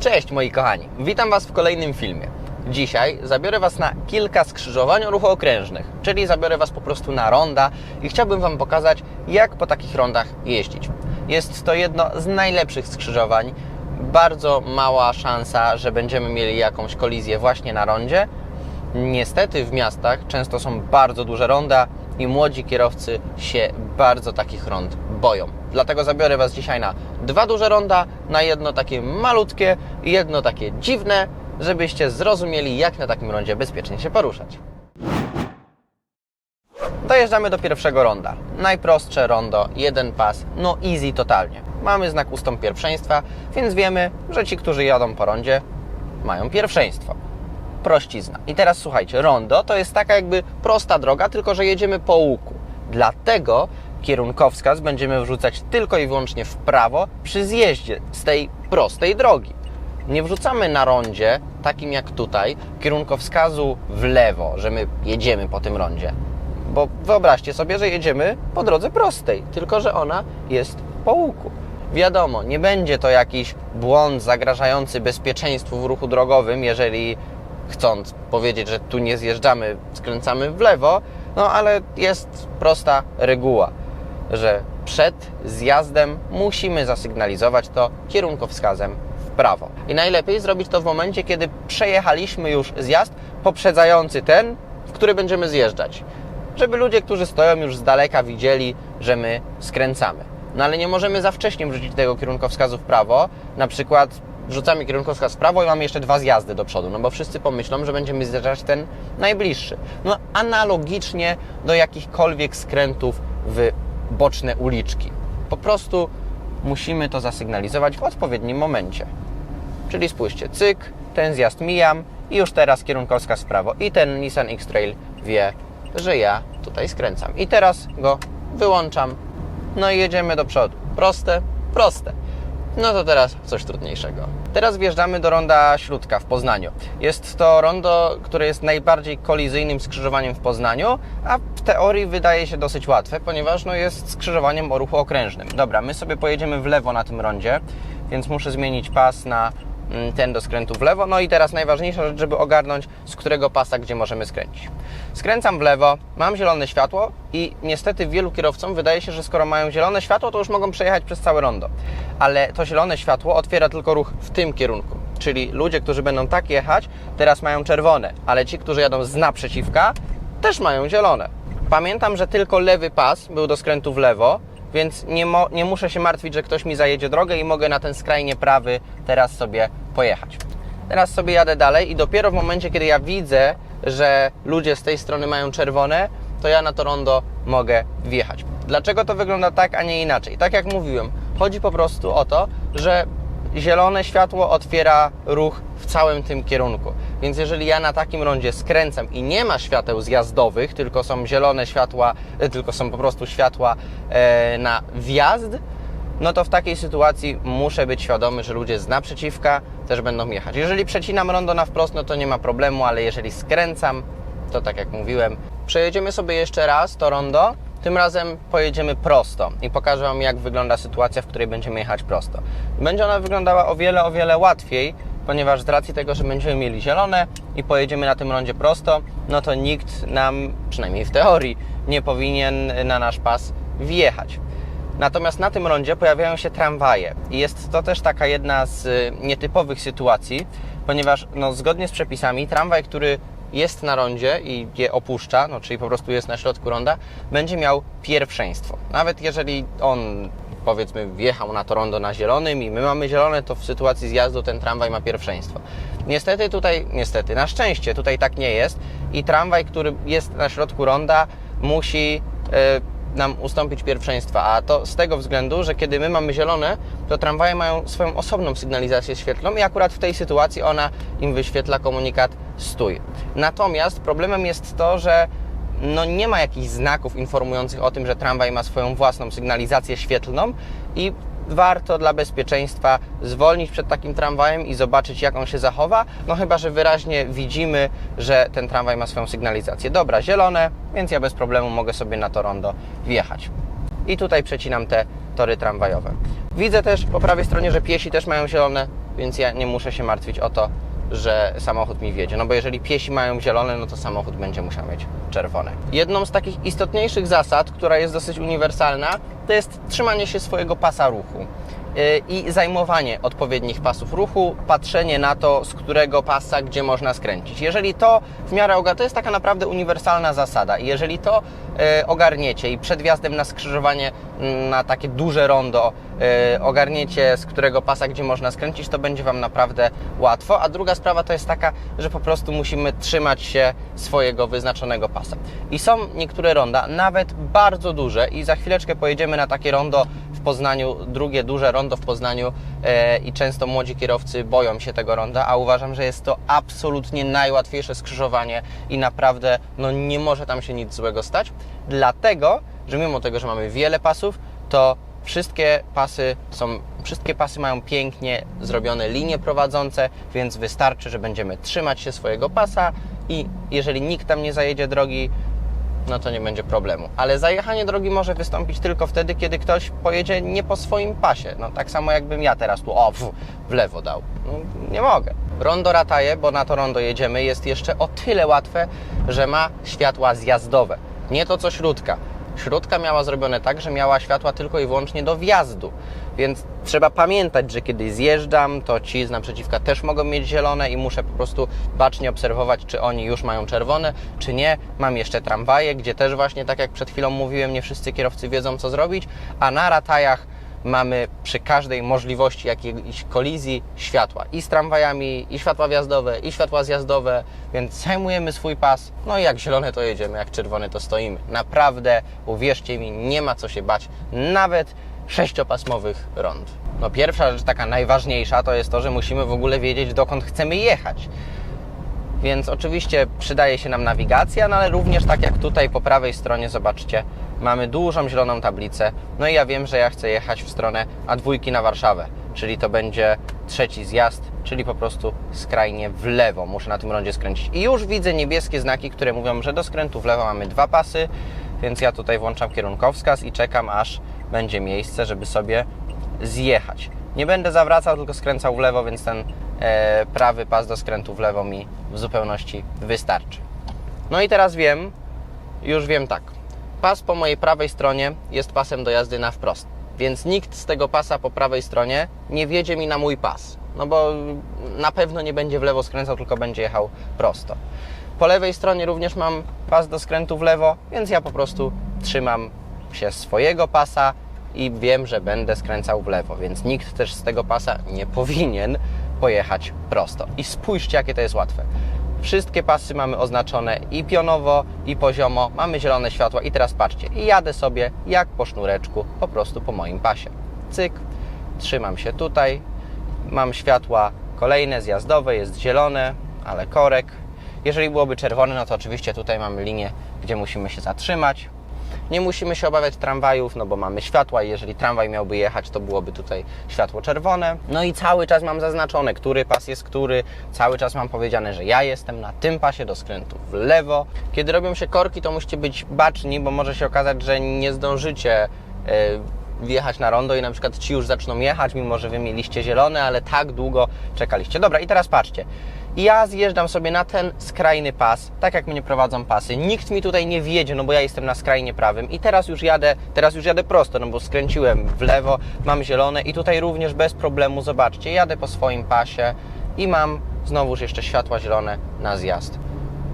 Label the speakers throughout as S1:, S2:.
S1: Cześć moi kochani, witam Was w kolejnym filmie. Dzisiaj zabiorę Was na kilka skrzyżowań o ruchu okrężnych, czyli zabiorę Was po prostu na ronda i chciałbym Wam pokazać, jak po takich rondach jeździć. Jest to jedno z najlepszych skrzyżowań, bardzo mała szansa, że będziemy mieli jakąś kolizję właśnie na rondzie. Niestety w miastach często są bardzo duże ronda i młodzi kierowcy się bardzo takich rond boją. Dlatego zabiorę Was dzisiaj na dwa duże ronda, na jedno takie malutkie i jedno takie dziwne, żebyście zrozumieli, jak na takim rondzie bezpiecznie się poruszać. Dojeżdżamy do pierwszego ronda. Najprostsze rondo, jeden pas, no easy totalnie. Mamy znak ustąp pierwszeństwa, więc wiemy, że ci, którzy jadą po rondzie, mają pierwszeństwo. Prościzna. I teraz słuchajcie, rondo to jest taka jakby prosta droga, tylko że jedziemy po łuku. Dlatego kierunkowskaz będziemy wrzucać tylko i wyłącznie w prawo przy zjeździe z tej prostej drogi. Nie wrzucamy na rondzie, takim jak tutaj, kierunkowskazu w lewo, że my jedziemy po tym rondzie. Bo wyobraźcie sobie, że jedziemy po drodze prostej, tylko że ona jest po łuku. Wiadomo, nie będzie to jakiś błąd zagrażający bezpieczeństwu w ruchu drogowym, jeżeli chcąc powiedzieć, że tu nie zjeżdżamy, skręcamy w lewo, no ale jest prosta reguła, że przed zjazdem musimy zasygnalizować to kierunkowskazem w prawo. I najlepiej zrobić to w momencie, kiedy przejechaliśmy już zjazd poprzedzający ten, w który będziemy zjeżdżać. Żeby ludzie, którzy stoją już z daleka widzieli, że my skręcamy. No ale nie możemy za wcześnie wrzucić tego kierunkowskazu w prawo. Na przykład wrzucamy kierunkowskaz w prawo i mamy jeszcze dwa zjazdy do przodu, no bo wszyscy pomyślą, że będziemy zjeżdżać ten najbliższy. No analogicznie do jakichkolwiek skrętów w boczne uliczki. Po prostu musimy to zasygnalizować w odpowiednim momencie. Czyli spójrzcie, cyk, ten zjazd mijam i już teraz kierunkowskaz w prawo i ten Nissan X-Trail wie, że ja tutaj skręcam. I teraz go wyłączam, no i jedziemy do przodu. Proste, proste. No to teraz coś trudniejszego. Teraz wjeżdżamy do ronda Śródka w Poznaniu. Jest to rondo, które jest najbardziej kolizyjnym skrzyżowaniem w Poznaniu, a w teorii wydaje się dosyć łatwe, ponieważ no, jest skrzyżowaniem o ruchu okrężnym. Dobra, my sobie pojedziemy w lewo na tym rondzie, więc muszę zmienić pas na ten do skrętu w lewo. No i teraz najważniejsza rzecz, żeby ogarnąć, z którego pasa gdzie możemy skręcić. Skręcam w lewo, mam zielone światło i niestety wielu kierowcom wydaje się, że skoro mają zielone światło, to już mogą przejechać przez całe rondo. Ale to zielone światło otwiera tylko ruch w tym kierunku. Czyli ludzie, którzy będą tak jechać, teraz mają czerwone, ale ci, którzy jadą z naprzeciwka, też mają zielone. Pamiętam, że tylko lewy pas był do skrętu w lewo, więc nie, mo- nie muszę się martwić, że ktoś mi zajedzie drogę i mogę na ten skrajnie prawy teraz sobie pojechać. Teraz sobie jadę dalej i dopiero w momencie, kiedy ja widzę, że ludzie z tej strony mają czerwone, to ja na to rondo mogę wjechać. Dlaczego to wygląda tak, a nie inaczej? Tak jak mówiłem, chodzi po prostu o to, że zielone światło otwiera ruch w całym tym kierunku. Więc jeżeli ja na takim rondzie skręcam i nie ma świateł zjazdowych, tylko są zielone światła, e, tylko są po prostu światła e, na wjazd, no to w takiej sytuacji muszę być świadomy, że ludzie z naprzeciwka też będą jechać. Jeżeli przecinam rondo na wprost, no to nie ma problemu, ale jeżeli skręcam, to tak jak mówiłem, przejedziemy sobie jeszcze raz to rondo. Tym razem pojedziemy prosto i pokażę Wam, jak wygląda sytuacja, w której będziemy jechać prosto. Będzie ona wyglądała o wiele, o wiele łatwiej, ponieważ z racji tego, że będziemy mieli zielone i pojedziemy na tym rondzie prosto, no to nikt nam, przynajmniej w teorii, nie powinien na nasz pas wjechać. Natomiast na tym rondzie pojawiają się tramwaje i jest to też taka jedna z y, nietypowych sytuacji, ponieważ no, zgodnie z przepisami tramwaj, który jest na rondzie i je opuszcza, no, czyli po prostu jest na środku ronda, będzie miał pierwszeństwo. Nawet jeżeli on powiedzmy wjechał na to rondo na zielonym i my mamy zielone, to w sytuacji zjazdu ten tramwaj ma pierwszeństwo. Niestety tutaj, niestety, na szczęście tutaj tak nie jest i tramwaj, który jest na środku ronda musi y, nam ustąpić pierwszeństwa, a to z tego względu, że kiedy my mamy zielone, to tramwaje mają swoją osobną sygnalizację świetlną i akurat w tej sytuacji ona im wyświetla komunikat stój. Natomiast problemem jest to, że no nie ma jakichś znaków informujących o tym, że tramwaj ma swoją własną sygnalizację świetlną i warto dla bezpieczeństwa zwolnić przed takim tramwajem i zobaczyć, jak on się zachowa. No chyba, że wyraźnie widzimy, że ten tramwaj ma swoją sygnalizację. Dobra, zielone, więc ja bez problemu mogę sobie na to rondo wjechać. I tutaj przecinam te tory tramwajowe. Widzę też po prawej stronie, że piesi też mają zielone, więc ja nie muszę się martwić o to, że samochód mi wiedzie. No bo jeżeli piesi mają zielone, no to samochód będzie musiał mieć czerwone. Jedną z takich istotniejszych zasad, która jest dosyć uniwersalna, to jest trzymanie się swojego pasa ruchu yy, i zajmowanie odpowiednich pasów ruchu, patrzenie na to, z którego pasa gdzie można skręcić. Jeżeli to w miarę ogarniecie, to jest taka naprawdę uniwersalna zasada i jeżeli to ogarniecie i przed wjazdem na skrzyżowanie mm, na takie duże rondo yy, ogarniecie, z którego pasa gdzie można skręcić, to będzie Wam naprawdę łatwo. A druga sprawa to jest taka, że po prostu musimy trzymać się swojego wyznaczonego pasa. I są niektóre ronda, nawet bardzo duże i za chwileczkę pojedziemy na takie rondo w Poznaniu, drugie duże rondo w Poznaniu e, i często młodzi kierowcy boją się tego ronda, a uważam, że jest to absolutnie najłatwiejsze skrzyżowanie i naprawdę no, nie może tam się nic złego stać, dlatego, że mimo tego, że mamy wiele pasów, to wszystkie pasy są, wszystkie pasy mają pięknie zrobione linie prowadzące, więc wystarczy, że będziemy trzymać się swojego pasa i jeżeli nikt tam nie zajedzie drogi, no to nie będzie problemu. Ale zajechanie drogi może wystąpić tylko wtedy, kiedy ktoś pojedzie nie po swoim pasie. No tak samo jakbym ja teraz tu, o, w, w lewo dał. No, nie mogę. Rondo Rataje, bo na to rondo jedziemy, jest jeszcze o tyle łatwe, że ma światła zjazdowe. Nie to co śródka. Śródka miała zrobione tak, że miała światła tylko i wyłącznie do wjazdu. Więc trzeba pamiętać, że kiedy zjeżdżam, to ci z naprzeciwka też mogą mieć zielone i muszę po prostu bacznie obserwować, czy oni już mają czerwone, czy nie. Mam jeszcze tramwaje, gdzie też właśnie, tak jak przed chwilą mówiłem, nie wszyscy kierowcy wiedzą, co zrobić, a na ratajach mamy przy każdej możliwości jakiejś kolizji światła i z tramwajami, i światła wjazdowe, i światła zjazdowe, więc zajmujemy swój pas. No i jak zielone to jedziemy, jak czerwone to stoimy. Naprawdę, uwierzcie mi, nie ma co się bać, nawet sześciopasmowych rond. No pierwsza rzecz, taka najważniejsza, to jest to, że musimy w ogóle wiedzieć, dokąd chcemy jechać. Więc oczywiście przydaje się nam nawigacja, no ale również tak jak tutaj po prawej stronie, zobaczcie, mamy dużą zieloną tablicę. No i ja wiem, że ja chcę jechać w stronę A2 na Warszawę, czyli to będzie trzeci zjazd, czyli po prostu skrajnie w lewo. Muszę na tym rondzie skręcić. I już widzę niebieskie znaki, które mówią, że do skrętu w lewo mamy dwa pasy, więc ja tutaj włączam kierunkowskaz i czekam, aż będzie miejsce, żeby sobie zjechać. Nie będę zawracał, tylko skręcał w lewo, więc ten e, prawy pas do skrętu w lewo mi w zupełności wystarczy. No i teraz wiem, już wiem tak. Pas po mojej prawej stronie jest pasem do jazdy na wprost, więc nikt z tego pasa po prawej stronie nie wjedzie mi na mój pas. No bo na pewno nie będzie w lewo skręcał, tylko będzie jechał prosto. Po lewej stronie również mam pas do skrętu w lewo, więc ja po prostu trzymam się swojego pasa i wiem, że będę skręcał w lewo, więc nikt też z tego pasa nie powinien pojechać prosto. I spójrzcie, jakie to jest łatwe. Wszystkie pasy mamy oznaczone i pionowo, i poziomo, mamy zielone światła i teraz patrzcie, jadę sobie jak po sznureczku, po prostu po moim pasie. Cyk, trzymam się tutaj, mam światła kolejne, zjazdowe, jest zielone, ale korek. Jeżeli byłoby czerwone, no to oczywiście tutaj mamy linię, gdzie musimy się zatrzymać. Nie musimy się obawiać tramwajów, no bo mamy światła i jeżeli tramwaj miałby jechać, to byłoby tutaj światło czerwone. No i cały czas mam zaznaczone, który pas jest który. Cały czas mam powiedziane, że ja jestem na tym pasie do skrętu w lewo. Kiedy robią się korki, to musicie być baczni, bo może się okazać, że nie zdążycie yy, wjechać na rondo i na przykład ci już zaczną jechać, mimo że wy mieliście zielone, ale tak długo czekaliście. Dobra, i teraz patrzcie. Ja zjeżdżam sobie na ten skrajny pas, tak jak mnie prowadzą pasy. Nikt mi tutaj nie wjedzie, no bo ja jestem na skrajnie prawym i teraz już jadę, teraz już jadę prosto, no bo skręciłem w lewo, mam zielone i tutaj również bez problemu, zobaczcie, jadę po swoim pasie i mam znowuż jeszcze światła zielone na zjazd.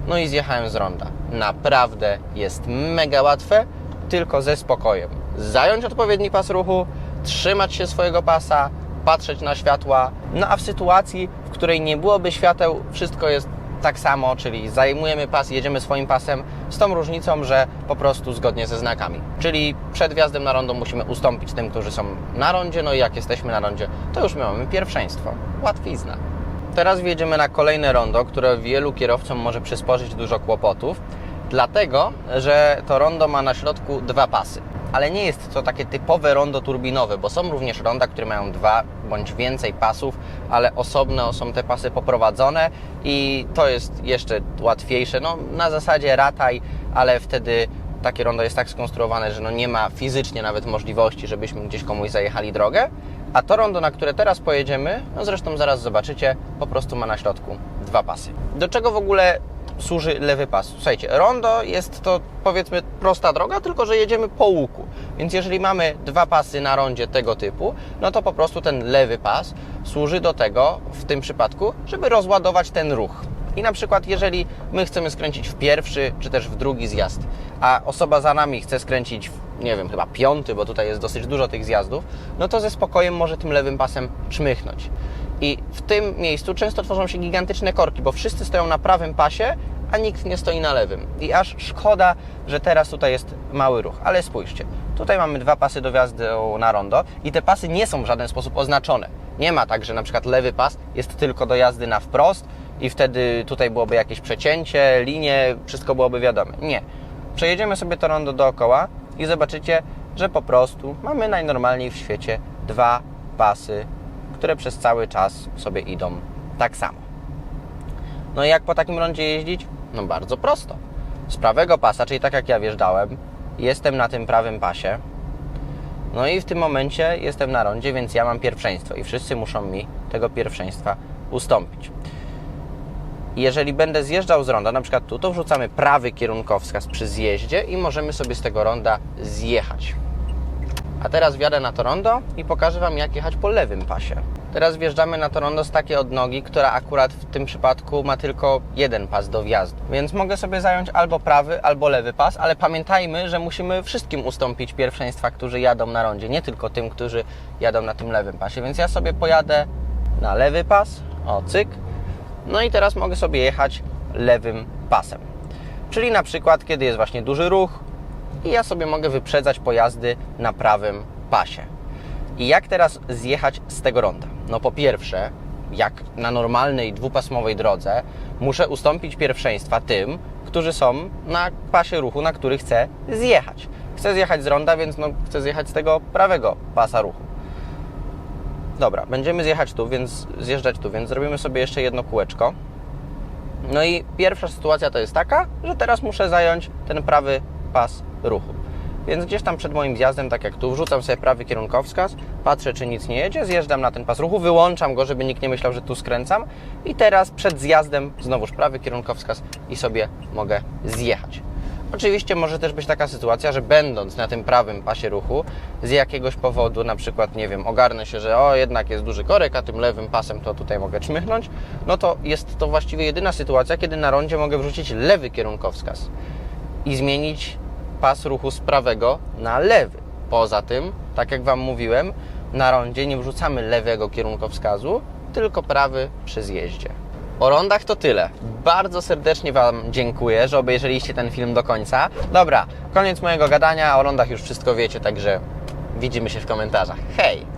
S1: No i zjechałem z ronda. Naprawdę jest mega łatwe, tylko ze spokojem. Zająć odpowiedni pas ruchu, trzymać się swojego pasa, patrzeć na światła. No a w sytuacji, w której nie byłoby świateł, wszystko jest tak samo, czyli zajmujemy pas, jedziemy swoim pasem, z tą różnicą, że po prostu zgodnie ze znakami. Czyli przed wjazdem na rondo musimy ustąpić tym, którzy są na rondzie, no i jak jesteśmy na rondzie, to już mamy pierwszeństwo. Łatwizna. Teraz wjedziemy na kolejne rondo, które wielu kierowcom może przysporzyć dużo kłopotów, dlatego, że to rondo ma na środku dwa pasy. Ale nie jest to takie typowe rondo turbinowe, bo są również ronda, które mają dwa bądź więcej pasów, ale osobno są te pasy poprowadzone i to jest jeszcze łatwiejsze. No, na zasadzie rataj, ale wtedy takie rondo jest tak skonstruowane, że no nie ma fizycznie nawet możliwości, żebyśmy gdzieś komuś zajechali drogę, A to rondo, na które teraz pojedziemy, no zresztą zaraz zobaczycie, po prostu ma na środku dwa pasy. Do czego w ogóle służy lewy pas? Słuchajcie, rondo jest to powiedzmy prosta droga, tylko że jedziemy po łuku. Więc jeżeli mamy dwa pasy na rondzie tego typu, no to po prostu ten lewy pas służy do tego, w tym przypadku, żeby rozładować ten ruch. I na przykład, jeżeli my chcemy skręcić w pierwszy czy też w drugi zjazd, a osoba za nami chce skręcić w, nie wiem, chyba piąty, bo tutaj jest dosyć dużo tych zjazdów, no to ze spokojem może tym lewym pasem czmychnąć. I w tym miejscu często tworzą się gigantyczne korki, bo wszyscy stoją na prawym pasie, a nikt nie stoi na lewym. I aż szkoda, że teraz tutaj jest mały ruch. Ale spójrzcie, tutaj mamy dwa pasy do wjazdu na rondo i te pasy nie są w żaden sposób oznaczone. Nie ma tak, że na przykład lewy pas jest tylko do jazdy na wprost i wtedy tutaj byłoby jakieś przecięcie, linie, wszystko byłoby wiadome. Nie. Przejedziemy sobie to rondo dookoła i zobaczycie, że po prostu mamy najnormalniej w świecie dwa pasy, które przez cały czas sobie idą tak samo. No i jak po takim rondzie jeździć? No bardzo prosto. Z prawego pasa, czyli tak jak ja wjeżdżałem, jestem na tym prawym pasie. No i w tym momencie jestem na rondzie, więc ja mam pierwszeństwo i wszyscy muszą mi tego pierwszeństwa ustąpić. Jeżeli będę zjeżdżał z ronda, na przykład tu, to wrzucamy prawy kierunkowskaz przy zjeździe i możemy sobie z tego ronda zjechać. A teraz wjadę na to rondo i pokażę Wam, jak jechać po lewym pasie. Teraz wjeżdżamy na to rondo z takiej odnogi, która akurat w tym przypadku ma tylko jeden pas do wjazdu. Więc mogę sobie zająć albo prawy, albo lewy pas, ale pamiętajmy, że musimy wszystkim ustąpić pierwszeństwa, którzy jadą na rondzie, nie tylko tym, którzy jadą na tym lewym pasie. Więc ja sobie pojadę na lewy pas, o cyk, no i teraz mogę sobie jechać lewym pasem. Czyli na przykład, kiedy jest właśnie duży ruch i ja sobie mogę wyprzedzać pojazdy na prawym pasie. I jak teraz zjechać z tego ronda? No po pierwsze, jak na normalnej dwupasmowej drodze, muszę ustąpić pierwszeństwa tym, którzy są na pasie ruchu, na który chcę zjechać. Chcę zjechać z ronda, więc no, chcę zjechać z tego prawego pasa ruchu. Dobra, będziemy zjechać tu, więc zjeżdżać tu, więc zrobimy sobie jeszcze jedno kółeczko. No i pierwsza sytuacja to jest taka, że teraz muszę zająć ten prawy pas ruchu. Więc gdzieś tam przed moim zjazdem, tak jak tu, wrzucam sobie prawy kierunkowskaz, patrzę, czy nic nie jedzie, zjeżdżam na ten pas ruchu, wyłączam go, żeby nikt nie myślał, że tu skręcam. I teraz przed zjazdem znowuż prawy kierunkowskaz i sobie mogę zjechać. Oczywiście może też być taka sytuacja, że będąc na tym prawym pasie ruchu, z jakiegoś powodu, na przykład, nie wiem, ogarnę się, że o, jednak jest duży korek, a tym lewym pasem to tutaj mogę czmychnąć, no to jest to właściwie jedyna sytuacja, kiedy na rondzie mogę wrzucić lewy kierunkowskaz i zmienić pas ruchu z prawego na lewy. Poza tym, tak jak Wam mówiłem, na rondzie nie wrzucamy lewego kierunkowskazu, tylko prawy przy zjeździe. O rondach to tyle. Bardzo serdecznie Wam dziękuję, że obejrzeliście ten film do końca. Dobra, koniec mojego gadania, o rondach już wszystko wiecie, także widzimy się w komentarzach. Hej!